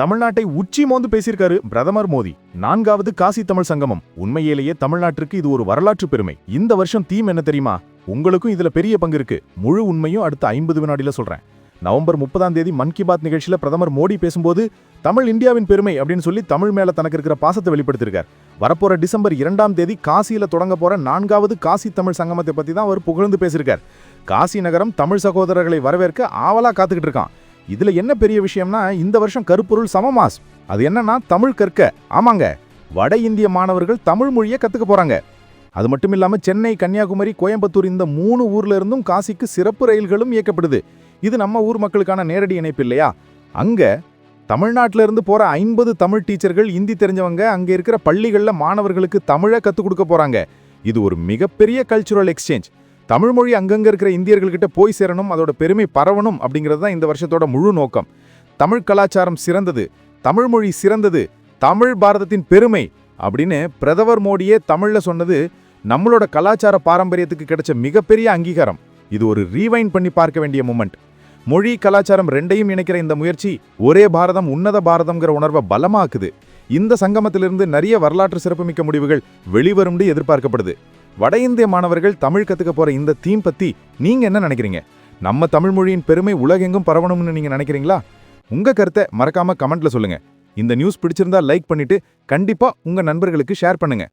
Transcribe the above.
தமிழ்நாட்டை உச்சி மோந்து பேசியிருக்காரு பிரதமர் மோடி. நான்காவது காசி தமிழ் சங்கமம். உண்மையிலேயே தமிழ்நாட்டிற்கு இது ஒரு வரலாற்று பெருமை. இந்த வருஷம் தீம் என்ன தெரியுமா? உங்களுக்கும் இதுல பெரிய பங்கு இருக்கு. முழு உண்மையும் அடுத்த ஐம்பது வினாடியில சொல்றேன். நவம்பர் முப்பதாம் தேதி மன் கி பாத் நிகழ்ச்சியில பிரதமர் மோடி பேசும்போது தமிழ் இந்தியாவின் பெருமை அப்படின்னு சொல்லி தமிழ் மேல தனக்கு இருக்கிற பாசத்தை வெளிப்படுத்திருக்கார் வரப்போற டிசம்பர் இரண்டாம் தேதி காசியில தொடங்க போற நான்காவது காசி தமிழ் சங்கமத்தை பத்தி தான் அவர் புகழ்ந்து பேசியிருக்கார். காசி நகரம் தமிழ் சகோதரர்களை வரவேற்க ஆவலா காத்துக்கிட்டு இருக்கான். இதில் என்ன பெரிய விஷயம்னா இந்த வருஷம் கருப்பொருள் சமமாஸ். அது என்னன்னா தமிழ் கற்க. ஆமாங்க. வட இந்திய மாணவர்கள் தமிழ் மொழியை கற்றுக்க போகிறாங்க அது மட்டும் இல்லாமல் சென்னை கன்னியாகுமரி கோயம்புத்தூர் இந்த மூணு ஊர்ல இருந்தும் காசிக்கு சிறப்பு ரயில்களும் இயக்கப்படுது. இது நம்ம ஊர் மக்களுக்கான நேரடி இணைப்பு இல்லையா? அங்கே தமிழ்நாட்டிலிருந்து இருந்து ஐம்பது தமிழ் டீச்சர்கள் இந்தி தெரிஞ்சவங்க அங்கே இருக்கிற பள்ளிகளில் மாணவர்களுக்கு தமிழை கற்றுக் கொடுக்க போகிறாங்க இது ஒரு மிகப்பெரிய கல்ச்சுரல் எக்ஸ்சேஞ்ச் தமிழ் மொழி அங்கங்கே இருக்கிற இந்தியர்கள்கிட்ட போய் சேரணும் அதோட பெருமை பரவணும் அப்படிங்கிறது தான் இந்த வருஷத்தோட முழு நோக்கம். தமிழ் கலாச்சாரம் சிறந்தது தமிழ் மொழி சிறந்தது தமிழ் பாரதத்தின் பெருமை அப்படின்னு பிரதமர் மோடியே தமிழில் சொன்னது நம்மளோட கலாச்சார பாரம்பரியத்துக்கு கிடைச்ச மிகப்பெரிய அங்கீகாரம். இது ஒரு ரீவைண்ட் பண்ணி பார்க்க வேண்டிய மூமெண்ட் மொழி கலாச்சாரம் ரெண்டையும் இணைக்கிற இந்த முயற்சி ஒரே பாரதம் உன்னத பாரதம்ங்கிற உணர்வை பலமாக்குது. இந்த சங்கமத்திலிருந்து நிறைய வரலாற்று சிறப்புமிக்க முடிவுகள் வெளிவரும்னு எதிர்பார்க்கப்படுது. வட இந்திய மாணவர்கள் தமிழ் கத்துக்க போற இந்த தீம் பத்தி நீங்க என்ன நினைக்கிறீங்க? நம்ம தமிழ் மொழியின் பெருமை உலகெங்கும் பரவணும்னு நீங்க நினைக்கிறீங்களா? உங்க கருத்தை மறக்காம கமெண்ட்ல சொல்லுங்க. இந்த நியூஸ் பிடிச்சிருந்தா லைக் பண்ணிட்டு கண்டிப்பா உங்க நண்பர்களுக்கு ஷேர் பண்ணுங்க.